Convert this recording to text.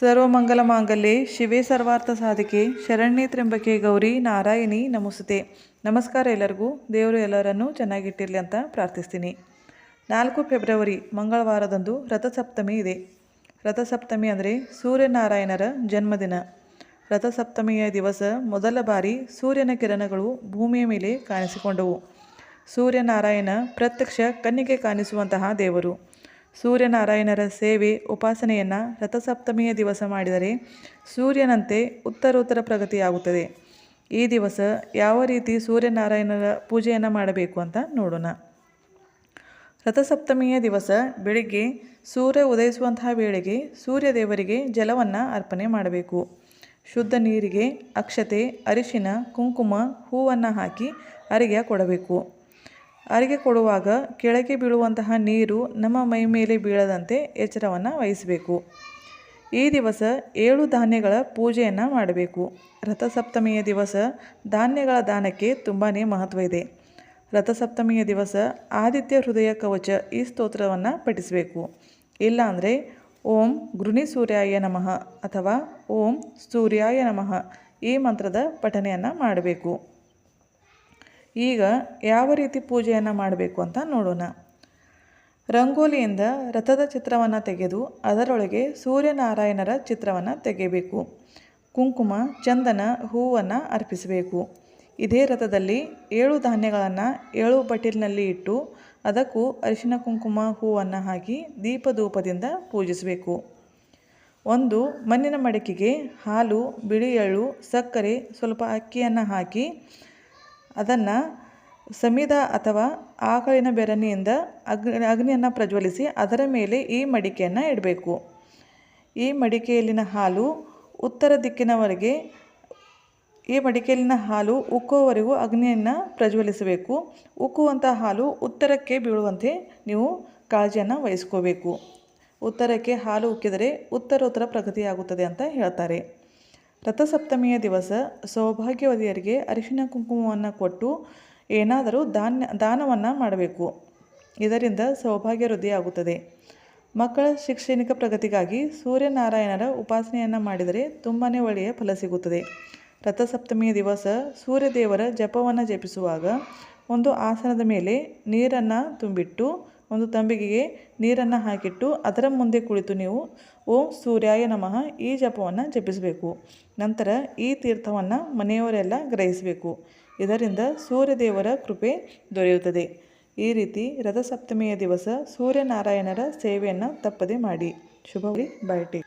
ಸರ್ವಮಂಗಲ ಮಾಂಗಲ್ಯ ಶಿವೆ ಸರ್ವಾರ್ಥ ಸಾಧಿಕೆ ಶರಣ್ಯ ತ್ರ್ಯಂಬಕೆ ಗೌರಿ ನಾರಾಯಣಿ ನಮಸ್ತೆ. ನಮಸ್ಕಾರ ಎಲ್ಲರಿಗೂ. ದೇವರು ಎಲ್ಲರನ್ನೂ ಚೆನ್ನಾಗಿಟ್ಟಿರಲಿ ಅಂತ ಪ್ರಾರ್ಥಿಸ್ತೀನಿ. ನಾಲ್ಕು ಫೆಬ್ರವರಿ ಮಂಗಳವಾರದಂದು ರಥಸಪ್ತಮಿ ಇದೆ. ರಥಸಪ್ತಮಿ ಅಂದರೆ ಸೂರ್ಯನಾರಾಯಣರ ಜನ್ಮದಿನ. ರಥಸಪ್ತಮಿಯ ದಿವಸ ಮೊದಲ ಬಾರಿ ಸೂರ್ಯನ ಕಿರಣಗಳು ಭೂಮಿಯ ಮೇಲೆ ಕಾಣಿಸಿಕೊಂಡವು. ಸೂರ್ಯನಾರಾಯಣ ಪ್ರತ್ಯಕ್ಷ ಕಣ್ಣಿಗೆ ಕಾಣಿಸುವಂತಹ ದೇವರು. ಸೂರ್ಯನಾರಾಯಣರ ಸೇವೆ, ಉಪಾಸನೆಯನ್ನು ರಥಸಪ್ತಮಿಯ ದಿವಸ ಮಾಡಿದರೆ ಸೂರ್ಯನಂತೆ ಉತ್ತರೋತ್ತರ ಪ್ರಗತಿಯಾಗುತ್ತದೆ. ಈ ದಿವಸ ಯಾವ ರೀತಿ ಸೂರ್ಯನಾರಾಯಣರ ಪೂಜೆಯನ್ನು ಮಾಡಬೇಕು ಅಂತ ನೋಡೋಣ. ರಥಸಪ್ತಮಿಯ ದಿವಸ ಬೆಳಿಗ್ಗೆ ಸೂರ್ಯ ಉದಯಿಸುವಂತಹ ವೇಳೆಗೆ ಸೂರ್ಯ ದೇವರಿಗೆ ಜಲವನ್ನು ಅರ್ಪಣೆ ಮಾಡಬೇಕು. ಶುದ್ಧ ನೀರಿಗೆ ಅಕ್ಷತೆ, ಅರಿಶಿನ, ಕುಂಕುಮ, ಹೂವನ್ನು ಹಾಕಿ ಅರಿಗೆ ಕೊಡಬೇಕು. ಅರಿಗೆ ಕೊಡುವಾಗ ಕೆಳಗೆ ಬೀಳುವಂತಹ ನೀರು ನಮ್ಮ ಮೈ ಮೇಲೆ ಬೀಳದಂತೆ ಎಚ್ಚರವನ್ನು ವಹಿಸಬೇಕು. ಈ ದಿವಸ ಏಳು ಧಾನ್ಯಗಳ ಪೂಜೆಯನ್ನು ಮಾಡಬೇಕು. ರಥಸಪ್ತಮಿಯ ದಿವಸ ಧಾನ್ಯಗಳ ದಾನಕ್ಕೆ ತುಂಬಾ ಮಹತ್ವ ಇದೆ. ರಥಸಪ್ತಮಿಯ ದಿವಸ ಆದಿತ್ಯ ಹೃದಯ ಕವಚ ಈ ಸ್ತೋತ್ರವನ್ನು ಪಠಿಸಬೇಕು. ಇಲ್ಲಾಂದರೆ ಓಂ ಗೃಣಿ ಸೂರ್ಯಾಯ ನಮಃ ಅಥವಾ ಓಂ ಸೂರ್ಯಾಯ ನಮಃ ಈ ಮಂತ್ರದ ಪಠನೆಯನ್ನು ಮಾಡಬೇಕು. ಈಗ ಯಾವ ರೀತಿ ಪೂಜೆಯನ್ನು ಮಾಡಬೇಕು ಅಂತ ನೋಡೋಣ. ರಂಗೋಲಿಯಿಂದ ರಥದ ಚಿತ್ರವನ್ನು ತೆಗೆದು ಅದರೊಳಗೆ ಸೂರ್ಯನಾರಾಯಣರ ಚಿತ್ರವನ್ನು ತೆಗೆಯಬೇಕು. ಕುಂಕುಮ, ಚಂದನ, ಹೂವನ್ನು ಅರ್ಪಿಸಬೇಕು. ಇದೇ ರಥದಲ್ಲಿ ಏಳು ಧಾನ್ಯಗಳನ್ನು ಏಳು ಬಟ್ಟಿಲಿನಲ್ಲಿ ಇಟ್ಟು ಅದಕ್ಕೂ ಅರಿಶಿನ ಕುಂಕುಮ ಹೂವನ್ನು ಹಾಕಿ ದೀಪಧೂಪದಿಂದ ಪೂಜಿಸಬೇಕು. ಒಂದು, ಮಣ್ಣಿನ ಮಡಿಕೆಗೆ ಹಾಲು, ಬಿಳಿ ಎಳ್ಳು, ಸಕ್ಕರೆ, ಸ್ವಲ್ಪ ಅಕ್ಕಿಯನ್ನು ಹಾಕಿ ಅದನ್ನು ಸಮಿದ ಅಥವಾ ಆಕಳಿನ ಬೆರಣಿಯಿಂದ ಅಗ್ನಿ, ಅಗ್ನಿಯನ್ನು ಪ್ರಜ್ವಲಿಸಿ ಅದರ ಮೇಲೆ ಈ ಮಡಿಕೆಯನ್ನು ಇಡಬೇಕು. ಈ ಮಡಿಕೆಯಲ್ಲಿನ ಹಾಲು ಉತ್ತರ ದಿಕ್ಕಿನವರೆಗೆ, ಈ ಮಡಿಕೆಯಲ್ಲಿನ ಹಾಲು ಉಕ್ಕುವವರೆಗೂ ಅಗ್ನಿಯನ್ನು ಪ್ರಜ್ವಲಿಸಬೇಕು. ಉಕ್ಕುವಂಥ ಹಾಲು ಉತ್ತರಕ್ಕೆ ಬೀಳುವಂತೆ ನೀವು ಕಾಳಜಿಯನ್ನು ವಹಿಸ್ಕೋಬೇಕು. ಉತ್ತರಕ್ಕೆ ಹಾಲು ಉಕ್ಕಿದರೆ ಉತ್ತರೋತ್ತರ ಪ್ರಗತಿಯಾಗುತ್ತದೆ ಅಂತ ಹೇಳ್ತಾರೆ. ರಥಸಪ್ತಮಿಯ ದಿವಸ ಸೌಭಾಗ್ಯವತಿಯರಿಗೆ ಅರಿಶಿನ ಕುಂಕುಮವನ್ನು ಕೊಟ್ಟು ಏನಾದರೂ ದಾನ್ಯ ದಾನವನ್ನು ಮಾಡಬೇಕು. ಇದರಿಂದ ಸೌಭಾಗ್ಯ ವೃದ್ಧಿಯಾಗುತ್ತದೆ. ಮಕ್ಕಳ ಶೈಕ್ಷಣಿಕ ಪ್ರಗತಿಗಾಗಿ ಸೂರ್ಯನಾರಾಯಣರ ಉಪಾಸನೆಯನ್ನು ಮಾಡಿದರೆ ತುಂಬಾ ಒಳ್ಳೆಯ ಫಲ ಸಿಗುತ್ತದೆ. ರಥಸಪ್ತಮಿಯ ದಿವಸ ಸೂರ್ಯದೇವರ ಜಪವನ್ನು ಜಪಿಸುವಾಗ ಒಂದು ಆಸನದ ಮೇಲೆ ನೀರನ್ನು ತುಂಬಿಟ್ಟು ಒಂದು ತಂಬಿಗೆಗೆ ನೀರನ್ನು ಹಾಕಿಟ್ಟು ಅದರ ಮುಂದೆ ಕುಳಿತು ನೀವು ಓಂ ಸೂರ್ಯಾಯ ನಮಃ ಈ ಜಪವನ್ನು ಜಪಿಸಬೇಕು. ನಂತರ ಈ ತೀರ್ಥವನ್ನು ಮನೆಯವರೆಲ್ಲ ಗ್ರಹಿಸಬೇಕು. ಇದರಿಂದ ಸೂರ್ಯದೇವರ ಕೃಪೆ ದೊರೆಯುತ್ತದೆ. ಈ ರೀತಿ ರಥಸಪ್ತಮಿಯ ದಿವಸ ಸೂರ್ಯನಾರಾಯಣರ ಸೇವೆಯನ್ನು ತಪ್ಪದೆ ಮಾಡಿ. ಶುಭ ಬಯಟಿ